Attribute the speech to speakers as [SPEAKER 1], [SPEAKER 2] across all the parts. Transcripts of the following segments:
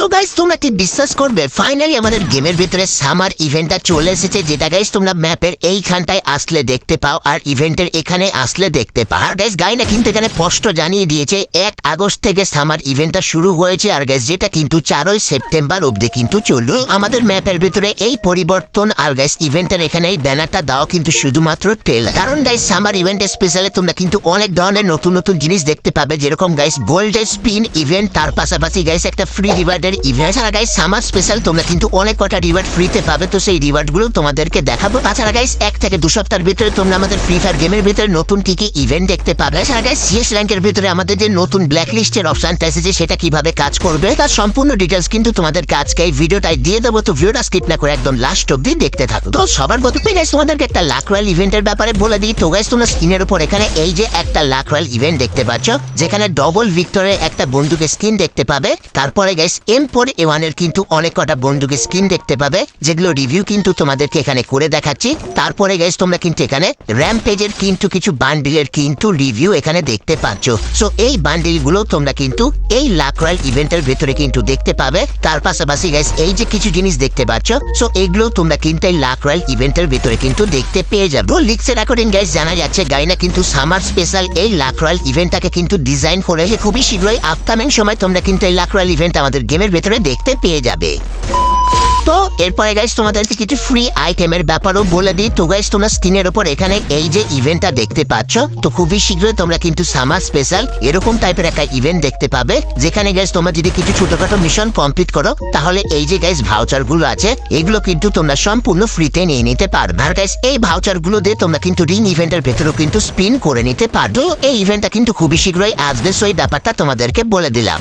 [SPEAKER 1] So guys তোমরা কি বিশ্বাস করবে? ফাইনালি আমাদের গেমের ভিতরে সামার ইভেন্টটা চলে এসেছে। যেটা গাইস তোমরা ম্যাপের এইখানটায় আসলে দেখতে পাও আর ইভেন্টের এখানে আসলে দেখতে পাও। আর গাইস গাইনা কিন্তু এখানে স্পষ্ট জানিয়ে দিয়েছে, এক আগস্ট থেকে সামার ইভেন্টটা শুরু হয়েছে। আর গাইস যেটা কিন্তু চারই সেপ্টেম্বর অব্দি কিন্তু চলল। আমাদের ম্যাপের ভিতরে এই পরিবর্তন আর গাইস ইভেন্টের এখানে এই ব্যানারটা দাও কিন্তু শুধুমাত্র টেল কারণ গাইস সামার ইভেন্ট স্পেশালে তোমরা কিন্তু অনেক ধরনের নতুন নতুন জিনিস দেখতে পাবে। যেরকম গাইস গোল্ড স্পিন ইভেন্ট তার পাশাপাশি গাইস একটা ফ্রি রিওয়ার্ডের ইভেন্ট ছাড়া গাইস সামার স্পেশাল তোমরা কিন্তু অনেক কটা রিওয়ার্ড ফ্রিতে পাবে। তো সেই রিওয়ার্ডগুলো তোমাদেরকে দেখাবো। তাছাড়া গাইস এক থেকে দু সপ্তাহের ভিতরে তোমরা আমাদের ফ্রি ফায়ার গেমের ভিতরে নতুন কি কি ইভেন্ট দেখতে পাবে। ছাড়া গাইস সিএস র্যাঙ্কের ভিতরে আমাদের যে নতুন ব্ল্যাক লিস্টের অপশনটা এসেছে, সেটা কীভাবে কাজ করবে, তার সম্পূর্ণ ডিটেলস কিন্তু তোমাদেরকে আজকে এই ভিডিওটাই দিয়ে দেবো। তো ভিডিওটা স্কিপ না করে একদম লাস্ট অব্দি দেখতে থাকো। তো সবার প্রথমে গাইস তোমাদেরকে একটা লাখ রয়্যাল ইভেন্টের ব্যাপারে বলে দিই। তো গাইস তোমরা স্ক্রিনের উপর এখানে এই যে একটা লাখ রয়্যাল ইভেন্ট দেখতে পাচ্ছ, যেখানে ডবল ভিক্টরের একটা বন্দুকের স্কিন দেখতে পাবে। তারপরে গাইস এম ফোর এ ওয়ানের কিন্তু অনেক কটা বন্দুকের স্কিন দেখতে পাবে, যেগুলো রিভিউ কিন্তু তোমাদেরকে এখানে করে দেখাচ্ছি। তারপরে গাইস তোমরা কিন্তু এখানে র্যাম পেজের কিন্তু কিছু বান্ডিলের কিন্তু রিভিউ এখানে দেখতে পাচ্ছ। সো এই বান্ডিলগুলো তোমরা কিন্তু এই লাখ রয়্যাল ইভেন্টের ভেতরে কিন্তু দেখতে পাবে। তার পাশাপাশি গাইস এই যে কিছু জিনিস দেখতে পাচ্ছ সো এগুলো তোমরা কিন্তু এই লাখ রয়্যাল ইভেন্টের ভেতরে কিন্তু দেখতে পেয়ে যাবে। লিক্সের অ্যাকর্ডিং গাইস জানা যাচ্ছে গাইনা কিন্তু সামার স্পেশাল এই লাখ রয়্যাল ইভেন্টটাকে কিন্তু ডিজাইন করে খুবই শীঘ্রই আপকামিং সময় তোমরা কিন্তু এই লাখ রয়্যাল ইভেন্ট আমাদের গেমের ভেতরে দেখতে পেয়ে যাবে। তো, এরপরে গাইস তোমাদেরকে কিছু ফ্রি আইটেমের ব্যাপারও বলে দিই। তো গাইস তোমরা স্ক্রিনের ওপর এখানে এই যে ইভেন্টটা দেখতে পাচ্ছ, তো খুবই শীঘ্রই তোমরা কিন্তু সামার স্পেশাল এরকম টাইপের একটা ইভেন্ট দেখতে পাবে। যেখানে গাইস তোমরা যদি কিছু ছোটখাটো মিশন কমপ্লিট করো, তাহলে এই যে গাইস ভাউচারগুলো আছে, এগুলো কিন্তু তোমরা সম্পূর্ণ ফ্রিতে নিয়ে নিতে পারবে। আর গাইস এই ভাউচারগুলো দিয়ে তোমরা কিন্তু রিং ইভেন্টের ভেতরেও কিন্তু স্পিন করে নিতে পারো এই ইভেন্টটা কিন্তু খুবই শীঘ্রই আসবে সো এই ব্যাপারটা তোমাদেরকে বলে দিলাম।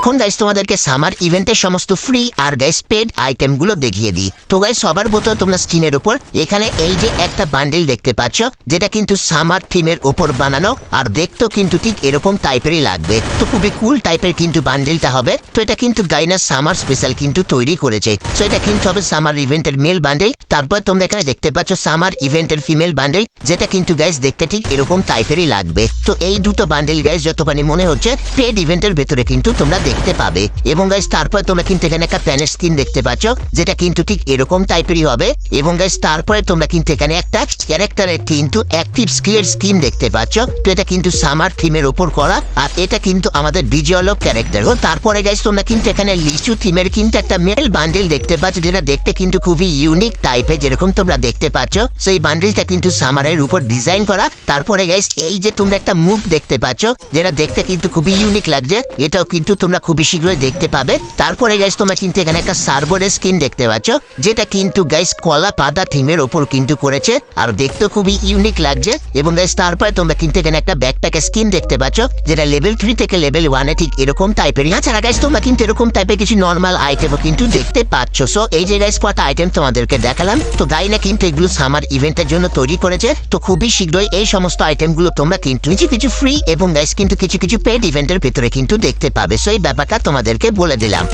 [SPEAKER 1] এখন গাইস তোমাদেরকে সামার ইভেন্টের সমস্ত ফ্রি আর গাইস পেড আইটেমগুলো দেখিয়ে দিই। তো গাইস সবার বোতল তোমরা স্ক্রিনের উপর, এখানে এই যে একটা বান্ডেল দেখতে পাচ্ছ, যেটা কিন্তু সামার থিমের উপর বানানো, আর দেখতেও কিন্তু ঠিক এরকম টাইপেরই লাগবে। তো খুবই কুল টাইপের কিন্তু বান্ডেলটা হবে। তো এটা কিন্তু গাইনা সামার স্পেশাল কিন্তু তৈরি করেছে। তো এটা কিন্তু হবে সামার ইভেন্টের মেল বান্ডেল তারপর তোমরা এখানে দেখতে পাচ্ছ সামার ইভেন্টের ফিমেল বান্ডেল যেটা কিন্তু গাইস দেখতে ঠিক এরকম টাইপেরই লাগবে। তো এই দুটো বান্ডেল গাইস যতখানি মনে হচ্ছে পেড ইভেন্টের ভেতরে কিন্তু তোমরা দেখতে পাবে। এবং গাইস তারপর তোমরা কিন্তু এখানে একটা প্যানের স্কিন দেখতে পাচ্ছ, যেটা কিন্তু ঠিক এরকম টাইপেরই হবে। এবং গাইস তারপরে তোমরা কিন্তু এখানে একটা ক্যারেক্টারের কিন্তু অ্যাক্টিভ স্কিলের স্কিন দেখতে পাচ্ছ। তো এটা কিন্তু সামার থিমের ওপর করা। আর এটা কিন্তু আমাদের বিজয়লক ক্যারেক্টার ও তারপরে গাইস তোমরা কিন্তু এখানে লিচু থিমের কিন্তু একটা মেল বান্ডেল দেখতে পাচ্ছ, যেটা দেখতে কিন্তু খুবই ইউনিক টাইপের যেরকম তোমরা দেখতে পাচ্ছ। সেই বান্ডেলটা কিন্তু সামারের উপর ডিজাইন করা। তারপরে গাইস এই যে তোমরা একটা মুভ দেখতে পাচ্ছ, যেটা দেখতে কিন্তু খুবই ইউনিক লাগছে। এটাও কিন্তু তোমরা খুবই শীঘ্রই দেখতে পাবে। তারপরে গাইস তোমরা কিন্তু এখানে একটা সার্ভারের স্কিন দেখতে পাচ্ছ, যেটা কিন্তু গাইস কলা পাতা থিমের ওপর কিন্তু করেছে। আর দেখতে খুবই ইউনিক লাগছে। এবং গাইস তারপরে তোমরা কিন্তু এখানে একটা ব্যাকপ্যাকের স্কিন দেখতে পাচ্ছ, যেটা লেভেল থ্রি থেকে লেভেল ওয়ানে ঠিক এরকম টাইপের এছাড়া গাইস তোমরা কিন্তু এরকম টাইপের কিছু নর্মাল আইটেমও কিন্তু দেখতে পাচ্ছ। সো এই যে গাইস কটা আইটেম তোমাদেরকে দেখালাম, তো গাইনা কিন্তু এগুলো সামার ইভেন্টের জন্য তৈরি করেছে। তো খুবই শীঘ্রই এই সমস্ত আইটেমগুলো তোমরা কিন্তু কিছু কিছু ফ্রি এবং গাইস কিন্তু কিছু কিছু পেড ইভেন্টের ভেতরে কিন্তু দেখতে পাবে। সো এই ব্যাপারটা তোমাদেরকে বলে দিলাম।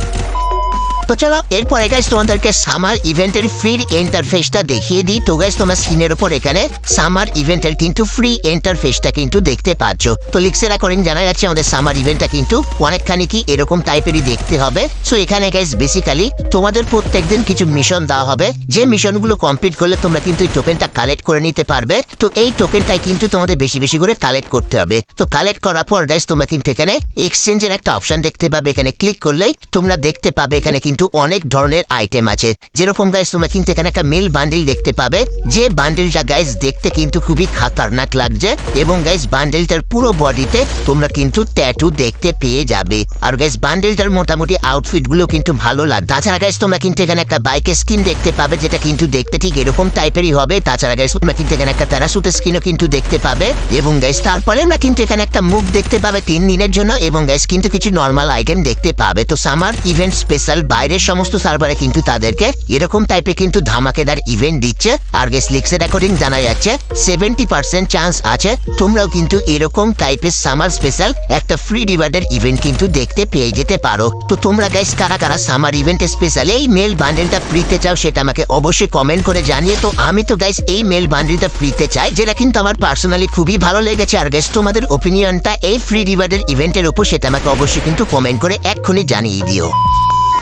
[SPEAKER 1] তো চলো এরপরে গাইস তোমাদেরকে সামার ইভেন্টের ফ্রি ইন্টারফেসটা দেখিয়ে দিই। তো গাইস তোমার স্ক্রিনের উপর এখানে সামার ইভেন্টের কিন্তু ফ্রি ইন্টারফেসটা কিন্তু দেখতে পাচ্ছ। তো লিক্সের অ্যাকর্ডিং জানা যাচ্ছে, আমাদের সামার ইভেন্টটা কিন্তু অনেকখানি কি এরকম টাইপেরই দেখতে হবে। সো এখানে গাইস বেসিক্যালি তোমাদের প্রত্যেকদিন কিছু মিশন দেওয়া হবে। যে মিশনগুলো কমপ্লিট করলে তোমরা কিন্তু এই টোকেনটা কালেক্ট করে নিতে পারবে। তো এই টোকেনটাই কিন্তু তোমাদের বেশি বেশি করে কালেক্ট করতে হবে। তো কালেক্ট করার পর গাইস তোমরা কিন্তু এখানে এক্সচেঞ্জের একটা অপশন দেখতে পাবে। এখানে ক্লিক করলেই তোমরা দেখতে পাবে এখানে কিন্তু অনেক ধরনের আইটেম আছে। যেরকম গাইস তোমরা কিন্তু এখানে একটা মেল বান্ডেল দেখতে পাবে। যে বান্ডেলটা গাইস দেখতে কিন্তু খুবই খাতারনাক লাগছে এবং গাইস বান্ডেলটার পুরো বডিতে তোমরা কিন্তু ট্যাটু দেখতে পেয়ে যাবে। আর গাইস বান্ডেলটার মোটামুটি আউটফিটগুলো কিন্তু ভালো লাগে তাছাড়া গাইস তোমরা কিন্তু এখানে একটা বাইকের স্কিন দেখতে পাবে, যেটা কিন্তু দেখতে ঠিক এরকম টাইপেরই হবে। তাছাড়া গাইস তোমরা কিন্তু এখানে একটা প্যারাসুটের স্কিনও কিন্তু দেখতে পাবে। এবং গাইস তারপরে আমরা কিন্তু এখানে একটা মুখ দেখতে পাবে তিন দিনের জন্য। এবং গাইস কিন্তু কিছু নর্মাল আইটেম দেখতে পাবে। তো সামার ইভেন্ট স্পেশাল বাইরের সমস্ত সার্ভারে কিন্তু তাদেরকে এরকম টাইপের কিন্তু ধামাকেদার ইভেন্ট দিচ্ছে। আর গেস লিক্সের অ্যাকর্ডিং জানা যাচ্ছে। সেভেন্টি পার্সেন্ট চান্স আছে। তোমরাও কিন্তু এরকম টাইপের সামার স্পেশাল একটা ফ্রি রিওয়ার্ডের ইভেন্ট কিন্তু দেখতে পেয়ে যেতে পারো। তো তোমরা গাইস কারা কারা সামার ইভেন্ট স্পেশাল এই মেল বান্ডেলটা ফ্রিতে চাও সেটা আমাকে অবশ্যই কমেন্ট করে জানিয়ে তো আমি তো গাইস এই মেল বান্ডেলটা ফ্রিতে চাই, যেটা কিন্তু আমার পার্সোনালি খুবই ভালো লেগেছে। আর গাইস তোমাদের ওপিনিয়নটা এই ফ্রি রিওয়ার্ডের ইভেন্টের উপর সেটা আমাকে অবশ্যই কিন্তু কমেন্ট করে এক্ষুনি জানিয়ে দিও।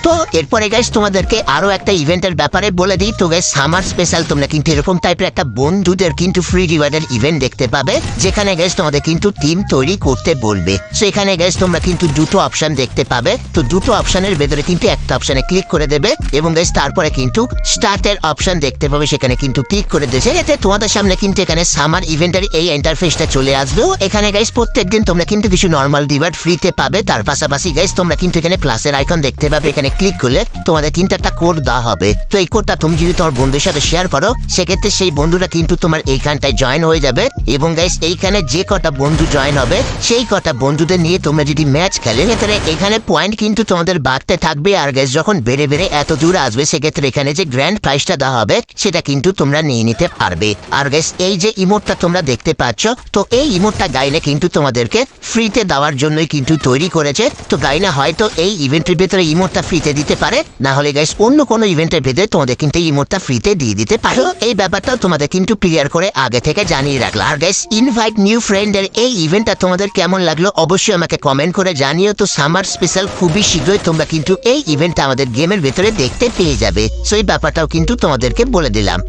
[SPEAKER 1] তো, এরপরে গাইস তোমাদেরকে আরও একটা ইভেন্টের ব্যাপারে বলে দিই। তো গাইস সামার স্পেশাল তোমরা কিন্তু এরকম টাইপের একটা বন্ধুদের কিন্তু ফ্রি রিওয়ার্ডের ইভেন্ট দেখতে পাবে, যেখানে গাইস তোমাদের কিন্তু টিম তৈরি করতে বলবে। সেখানে গাইস তোমরা কিন্তু দুটো অপশন দেখতে পাবে। তো, দুটো অপশনের ভেতরে কিন্তু একটা অপশনে ক্লিক করে দেবে এবং গাইস তারপরে কিন্তু স্টার্টের অপশন দেখতে পাবে, সেখানে কিন্তু ক্লিক করে দেবে এতে তোমাদের সামনে কিন্তু এখানে সামার ইভেন্টের এই ইন্টারফেসটা চলে আসবে। এখানে গাইস প্রত্যেকদিন তোমরা কিন্তু কিছু নর্মাল রিওয়ার্ড ফ্রিতে পাবে। তার পাশাপাশি গাইস তোমরা কিন্তু এখানে প্লাসের আইকন দেখতে পাবে। এখানে ক্লিক করলে তোমাদের একটা কোড দেওয়া হবে। তো এই কোডটা তুমি যদি তোমার বন্ধুর সাথে শেয়ার করো, সেক্ষেত্রে সেই বন্ধুরা কিন্তু তোমার এইখানটায় জয়েন হয়ে যাবে এবং গাইস এইখানে যে কটা বন্ধু জয়েন হবে, সেই কটা বন্ধুদের নিয়ে তোমরা যদি ম্যাচ খেলে, সেক্ষেত্রে এখানে পয়েন্ট কিন্তু তোমাদের বাড়তে থাকবে। আর গাইস যখন বেড়ে বেড়ে এত দূর আসবে, সেক্ষেত্রে এখানে যে গ্র্যান্ড প্রাইজটা দেওয়া হবে, সেটা কিন্তু তোমরা নিয়ে নিতে পারবে। আর গাইস এই যে ইমোটটা তোমরা দেখতে পাচ্ছ, তো এই ইমোটটা গাইলে কিন্তু তোমাদেরকে ফ্রিতে দেওয়ার জন্যই কিন্তু তৈরি করেছে। তো গাইনা হয়তো এই ইভেন্টের ভেতরে ইমোটটা ফ্রিতে দিতে পারে? না হলে গাইস অন্য কোনো ইভেন্টের ভেতরে তোমাদের কিন্তু এই ইমোটটা ফ্রিতে দিয়ে দিতে পারে। এই ব্যাপারটা তোমাদের কিন্তু ক্লিয়ার করে আগে থেকে জানিয়ে রাখল আর গাইস ইনভাইট নিউ ফ্রেন্ড এর এই ইভেন্টটা তোমাদের কেমন লাগল অবশ্যই আমাকে কমেন্ট করে জানিও। তো সামার স্পেশাল খুবই শীঘ্রই তোমরা কিন্তু এই ইভেন্টটা আমাদের গেমের ভেতরে দেখতে পেয়ে যাবে। সো এই ব্যাপারটাও কিন্তু তোমাদেরকে বলে দিলাম।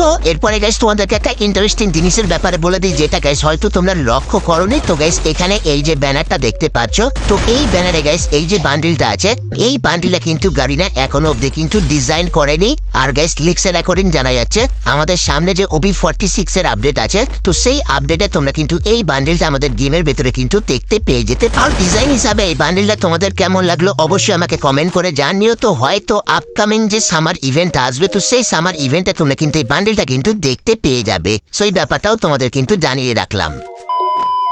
[SPEAKER 1] তো এরপরে গাইস তোমাদেরকে একটা ইন্টারেস্টিং জিনিসের ব্যাপারে বলে দিই, যেটা গাইস হয়তো তোমরা লক্ষ্য করনি। তো গাইস এখানে এই যে ব্যানারটা দেখতে পাচ্ছ, তো এই ব্যানারে গাইস এই যে বান্ডিলটা আছে, এই বান্ডিলটা কিন্তু গাড়িনা এখনও অব্দি কিন্তু ডিজাইন করেনি। আর গাইস লিক্সের অ্যাকর্ডিং জানা যাচ্ছে, আমাদের সামনে যে ওবি ফর্টি সিক্স এর আপডেট আছে, তো সেই আপডেটে তোমরা কিন্তু এই বান্ডিলটা আমাদের গেমের ভেতরে কিন্তু দেখতে পেয়ে যেতে পারো। ডিজাইন হিসাবে এই বান্ডিলটা তোমাদের কেমন লাগল, অবশ্যই আমাকে কমেন্ট করে জানিও। তো হয়তো আপকামিং যে সামার ইভেন্ট আসবে, তো সেই সামার ইভেন্টে তোমরা কিন্তু এই বান্ডিলটা কিন্তু দেখতে পেয়ে যাবে। সেই ব্যাপারটাও তোমাদের কিন্তু জানিয়ে রাখলাম।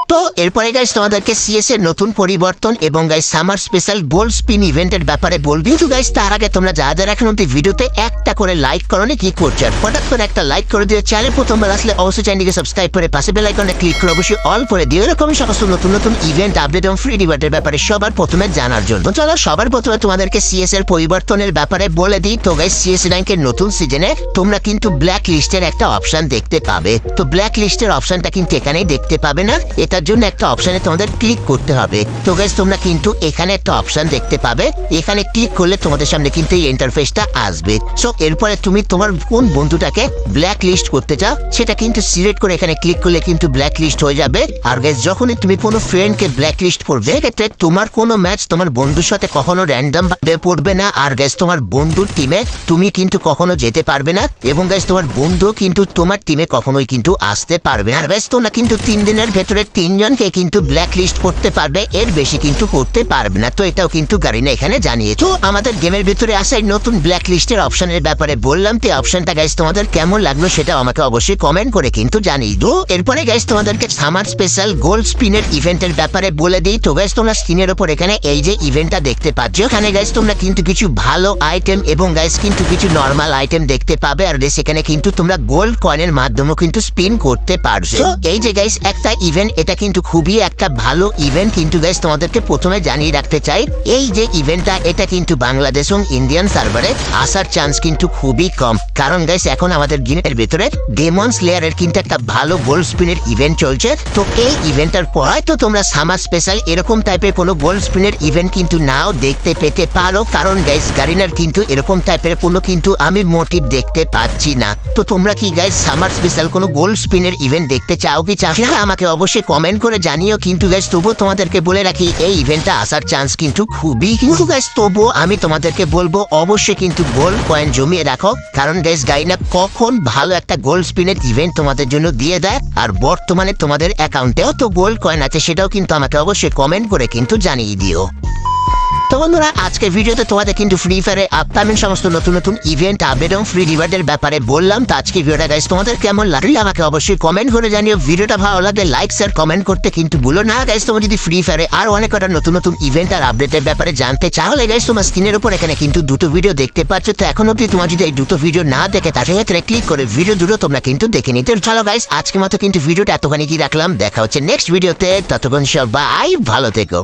[SPEAKER 1] তো, এরপরে গাইস তোমাদেরকে সিএস এর নতুন পরিবর্তন এবং guys summer special gold spin ইভেন্টের ব্যাপারে বলবি। তো গাইস তার আগে তোমরা যা যা এখন অব্দি ভিডিওতে একটা করে লাইক করো কি করছ? আর করে একটা লাইক করে দিও। চ্যানেল প্রথমবার আসলে অবশ্যই চ্যানেলকে সাবস্ক্রাইব করে পাশে বেল আইকনে ক্লিক করে অবশ্যই অল করে দিও। এরকম সমস্ত নতুন নতুন ইভেন্ট আপডেট এবং ফ্রি রিওয়ার্ডের ব্যাপারে সবার প্রথমে জানার জন্য। চলো, সবার প্রথমে তোমাদেরকে সিএস এর পরিবর্তনের ব্যাপারে বলে দিই। তো গাইস সিএস র্যাঙ্কের নতুন সিজনে তোমরা কিন্তু ব্ল্যাক লিস্টের একটা অপশন দেখতে পাবে। তো ব্ল্যাক লিস্টের অপশনটা কিন্তু এখানেই দেখতে পাবে না। এটার জন্য একটা অপশনে তোমাদের ক্লিক করতে হবে। তো গাইস তোমরা কিন্তু এখানে একটা অপশন দেখতে পাবে। এখানে ক্লিক করলে তোমাদের সামনে কিন্তু এই ইন্টারফেসটা আসবে। সো এরপরে তুমি তোমার কোন বন্ধুটাকে ব্ল্যাক লিস্ট করতে চাও, সেটা কিন্তু সিলেক্ট করে এখানে ক্লিক করলে কিন্তু ব্ল্যাক লিস্ট হয়ে যাবে। আর গাইস যখনই তুমি কোনো ফ্রেন্ডকে ব্ল্যাক লিস্ট করবে এক্ষেত্রে তোমার কোনো ম্যাচ তোমার বন্ধুর সাথে কখনো র্যান্ডম ভাবে পড়বে না। আর গাইস তোমার বন্ধুর টিমে তুমি কিন্তু কখনো যেতে পারবে না। এবং গাইস তোমার বন্ধু কিন্তু তোমার টিমে কখনোই কিন্তু আসতে পারবে আর গাইস তোমরা কিন্তু তিন দিনের ভেতরে তিনজনকে কিন্তু ব্ল্যাক লিস্ট করতে পারবে, এর বেশি কিন্তু করতে পারবে না। তো এটাও কিন্তু গাড়িনা এখানে জানিয়ে তো আমাদের গেমের ভিতরে আসা নতুন ব্ল্যাক লিস্টের অপশনের ব্যাপারে বললাম তো অপশনটা গাইস তোমাদের কেমন লাগল সেটা আমাকে অবশ্যই কমেন্ট করে কিন্তু জানিয়ে দো এরপরে গাইস তোমাদেরকে সামার স্পেশাল গোল্ড স্পিনের ইভেন্টের ব্যাপারে বলে দিই। তো গাইস তোমরা স্ক্রিনের ওপর এখানে এই যে ইভেন্টটা দেখতে পাচ্ছ, এখানে গাইস তোমরা কিন্তু কিছু ভালো আইটেম এবং গাইস কিন্তু কিছু নর্মাল আইটেম দেখতে পাবে। আর সেখানে কিন্তু তোমরা গোল্ড কয়েনের মাধ্যমেও কিন্তু স্পিন করতে পারছ এই যে গাইস একটা ইভেন্ট এটা কিন্তু খুবই একটা ভালো ইভেন্ট কিন্তু গাইস তোমাদেরকে প্রথমে জানিয়ে রাখতে চাই, এই যে ইভেন্টটা এটা কিন্তু বাংলাদেশ এবং ইন্ডিয়ান সার্ভারে আসার চান্স কিন্তু খুবই কম। কারণ গাইস এখন আমাদের গেমের ভেতরে ডেমন স্লেয়ারের কিন্তু একটা ভালো গোল্ড স্পিনের ইভেন্ট চলছে। তো এই ইভেন্টের পর হয়তো তোমরা সামার স্পেশাল এরকম টাইপের কোনো গোল্ড স্পিনের ইভেন্ট কিন্তু নাও দেখতে পেতে পারো। কারণ গাইস গারিনার কিন্তু এরকম টাইপের কোনো কিন্তু আমি মোটিভ দেখতে পাচ্ছি না। তো তোমরা কি গাইস সামার স্পেশাল কোনো গোল্ড স্পিনের ইভেন্ট দেখতে চাও কি চাও? আমাকে অবশ্যই কমেন্ট করে জানিও কিন্তু গ্যাস তবু তোমাদেরকে বলে রাখি, এই ইভেন্টটা আসার চান্স কিন্তু খুবই, কিন্তু গ্যাস তবুও আমি তোমাদেরকে বলব, অবশ্যই কিন্তু গোল্ড কয়েন জমিয়ে রাখো। কারণ গ্যাস গাইনা কখন ভালো একটা গোল্ড স্পিনের ইভেন্ট তোমাদের জন্য দিয়ে দেয়, আর বর্তমানে তোমাদের অ্যাকাউন্টেও তো গোল্ড কয়েন আছে, সেটাও কিন্তু আমাকে অবশ্যই কমেন্ট করে কিন্তু জানিয়ে দিও। তো বন্ধুরা আজকে ভিডিওতে তোমাদের কিন্তু ফ্রি ফায়ারে আপকামিং সমস্ত নতুন নতুন ইভেন্ট আপডেট এবং ফ্রি রিওয়ার্ডের ব্যাপারে বললাম। তো আজকে ভিডিওটা গাইস তোমাদের কেমন লাগল? আমাকে অবশ্যই কমেন্ট করে জানিও। ভিডিওটা ভালো লাগলে লাইক শেয়ার কমেন্ট করতে কিন্তু ভুলো না। গাইস তোমরা যদি ফ্রি ফায়ারে আর অনেক কটা নতুন নতুন ইভেন্ট আর আপডেটের ব্যাপারে জানতে চাহলে গাইস তোমার স্ক্রিনের উপর এখানে কিন্তু দুটো ভিডিও দেখতে পাচ্ছ। তো এখন অব্দি তোমার যদি এই দুটো ভিডিও না দেখে, তার ক্ষেত্রে ক্লিক করে ভিডিও দুটো তোমরা কিন্তু দেখে নিতে। চলো গাইস আজকে মতো কিন্তু ভিডিওটা এতখানি কি রাখলাম। দেখা হচ্ছে নেক্সট ভিডিওতে ততক্ষণ সবাই ভালো থেকো।